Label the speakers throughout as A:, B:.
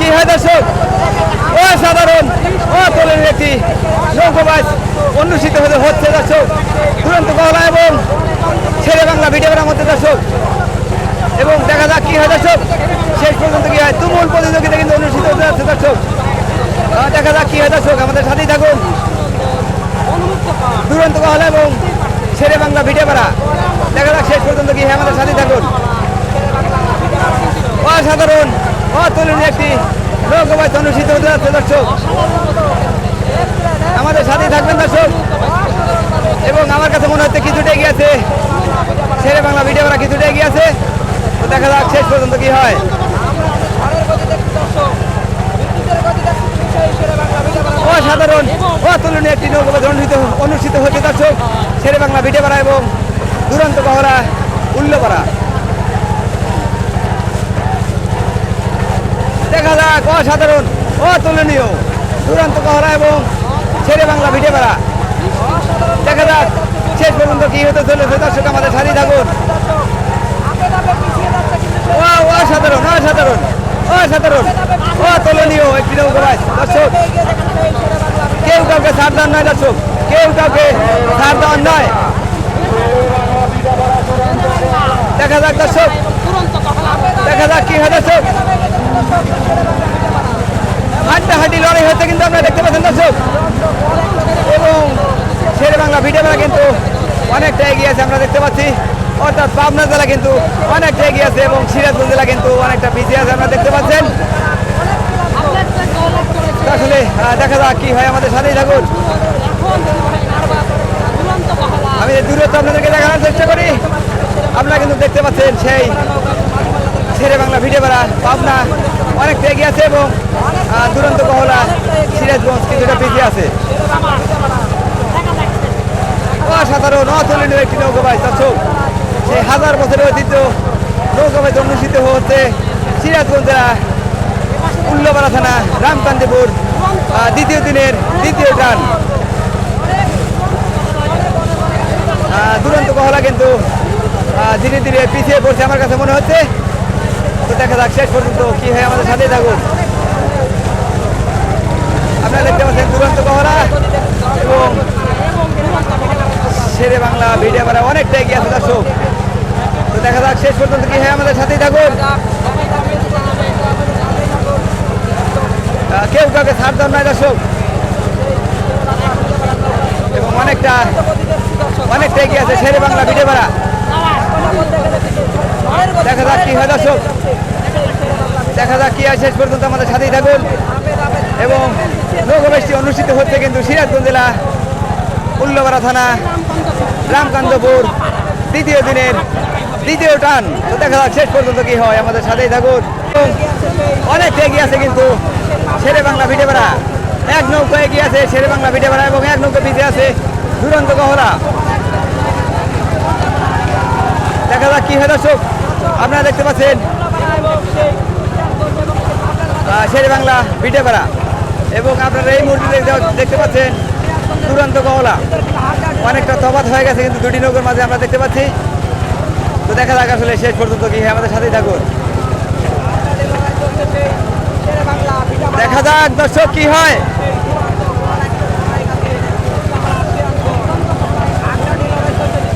A: কি হয় দর্শক? অসাধারণ অতলের একটি নৌকোবাজ অনুষ্ঠিত হতে হচ্ছে দর্শক। দুরন্ত গহলা এবং ছেলে বাংলা ভিডিওর মধ্যে দর্শক। এবং দেখা যাক কি হয় দর্শক। শেষ পর্যন্ত কি হয়। তুমুল প্রতিযোগিতা কিন্তু অনুষ্ঠিত হতে যাচ্ছে দর্শক। দেখা যাক কি হয় দর্শক। আমাদের সাথেই থাকুন। দুরন্ত গহলা এবং ছেলে বাংলা ভিডিও পাড়া দেখা যাক শেষ পর্যন্ত কি হয়। আমাদের সাথেই থাকুন। অসাধারণ অতুলনীয় একটি লোকবাস অনুষ্ঠিত হতে যাচ্ছে, দর্শক। আমাদের সাথেই থাকবেন, দর্শক। এবং আমার কাছে মনে হচ্ছে কিছুটা এগিয়ে আছে। ছেলে বাংলা ভিডিও করা কিছুটা এগিয়ে আছে। দেখা যাক শেষ পর্যন্ত কি হয়। অসাধারণ, অতুলনীয় একটি নৌকাবাজ অনুষ্ঠিত অনুষ্ঠিত হচ্ছে, দর্শক। ছেলে বাংলা ভিডিও করা এবং দুরন্ত কহরা উল্লপাড়া। দেখা যাক, অসাধারণ। অতুলনীয় দুরন্ত কহরা এবং ছেড়ে বাংলা ভিডিও করা দেখা যাক, শেষ পর্যন্ত কি হতে চলেছে। দর্শক, আমাদের সাথে থাকুন। অসাধারণ অসাধারণ অসাধারণ। অতুলনীয় একটি নৌকাবাজ দর্শক, কেউ কাউকে ছাড় দেওয়ার নয়, দর্শক। কেউ কাউকে ছাড় দেওয়ার নয়। দেখা যাক, দর্শক। দেখা যাক কি হয় দর্শক। হাড্ডা হাড্ডি লড়াই হচ্ছে কিন্তু আপনারা দেখতে পাচ্ছেন দর্শক। এবং শেরে বাংলা কিন্তু অনেকটা এগিয়ে আছে আমরা দেখতে পাচ্ছি। অর্থাৎ পাবনা জেলা কিন্তু অনেকটা এগিয়ে আছে এবং সিরাজগঞ্জ জেলা কিন্তু অনেকটা পিছিয়ে আছে আপনারা দেখতে পাচ্ছেন। আসলে দেখা যাক কি হয় আমাদের সাথেই থাকুন। আমি দূরত্ব আপনাদেরকে দেখানোর চেষ্টা করি। আপনারা কিন্তু দেখতে পাচ্ছেন সেই ছেড়ে বাংলা ভিডিও বেড়া পাবনা। অনেকটা এগিয়ে আছে এবং দুরন্ত কহলা সিরাজগঞ্জ কিছুটা পিছিয়ে আছে। অসাধারণ অতুলনীয় একটি নৌকাবাজ দর্শক সেই হাজার বছরের ঐতিহ্য নৌকাবাজ অনুষ্ঠিত হচ্ছে সিরাজগঞ্জ জেলা উল্লপাড়া থানা রামকান্দিপুর দ্বিতীয় দিনের দ্বিতীয় আহ, দুরন্ত কহলা কিন্তু ধীরে ধীরে পিছিয়ে পড়ছে আমার কাছে মনে হচ্ছে। তো দেখা যাক, শেষ পর্যন্ত কি হয় আমাদের সাথে থাকুন আপনারা দেখতে পাচ্ছেন দুরন্ত কহলা এবং শেরে বাংলা ভিডিও পাড়া অনেকটা এগিয়ে আছে দর্শক। তো দেখা যাক, শেষ পর্যন্ত কি হয় আমাদের সাথেই থাকুন কেউ কাউকে ছাড় দেওয়ার নয় দর্শক। এবং অনেকটা অনেকটা এগিয়ে আছে শেরে বাংলা ভিডিও কি হয় দর্শক? দেখা যাক কি হয়, শেষ পর্যন্ত আমাদের সাথেই থাকুন। এবং নৌকবেশটি অনুষ্ঠিত হচ্ছে কিন্তু সিরাজগঞ্জ জেলা, উল্লপাড়া থানা, রামকান্তপুর, দ্বিতীয় দিনের দ্বিতীয় টান। তো দেখা যাক শেষ পর্যন্ত কি হয়, আমাদের সাথেই থাকুন। অনেক এগিয়ে আছে কিন্তু শেরে বাংলা ভিটে বেড়া এক নৌকা এগিয়ে আছে শেরে বাংলা ভিটে বেড়া এবং এক নৌকা পিছিয়ে আছে দুরন্ত গহরা দেখা যাক কি হয় দর্শক। আপনারা দেখতে পাচ্ছেন শেরে বাংলা ভিটে বেড়া এবং আপনারা এই মুহূর্তে দেখতে- পাচ্ছেন, দুরন্ত কমলা। অনেকটা তফাৎ হয়ে গেছে, কিন্তু দুটি নৌকার মাঝে আমরা দেখতে পাচ্ছি। তো দেখা যাক আসলে শেষ পর্যন্ত কি আমাদের সাথেই থাকুন। দেখা যাক দর্শক কি হয়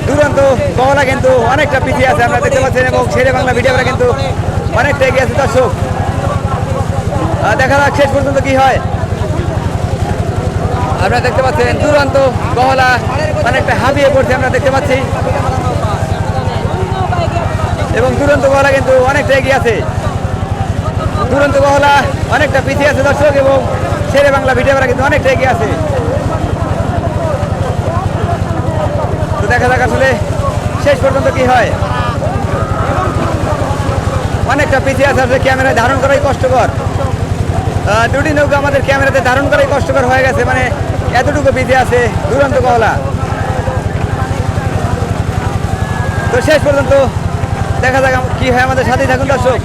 A: দুরন্ত গহলা কিন্তু অনেকটা পিছিয়ে আছে, আমরা দেখতে পাচ্ছেন, এবং ছেড়ে বাংলা ভিডিওটা কিন্তু অনেকটা এগিয়ে আছে। দর্শক দেখা যাক শেষ পর্যন্ত কি হয়। আপনারা দেখতে পাচ্ছেন, দুরন্ত গহলা অনেকটা হাবিয়ে পড়ছে, আমরা দেখতে পাচ্ছি। এবং দুরন্ত গহলা কিন্তু অনেকটা এগিয়ে আছে। দুরন্ত গহলা অনেকটা পিছিয়ে আছে, দর্শক, এবং শেরে বাংলা ভিডিওরা কিন্তু অনেকটা এগিয়ে আছে। তো দেখা যাক আসলে শেষ পর্যন্ত কি হয়? অনেকটা পিছিয়ে আছে ক্যামেরায় ধারণ করাই কষ্টকর। দুটি নৌকা আমাদের ক্যামেরাতে ধারণ করাই কষ্টকর হয়ে গেছে মানে এতটুকু পিছিয়ে আছে, দুরন্ত গহলা তো শেষ পর্যন্ত দেখা যাক কি হয় আমাদের সাথেই থাকুন দর্শক।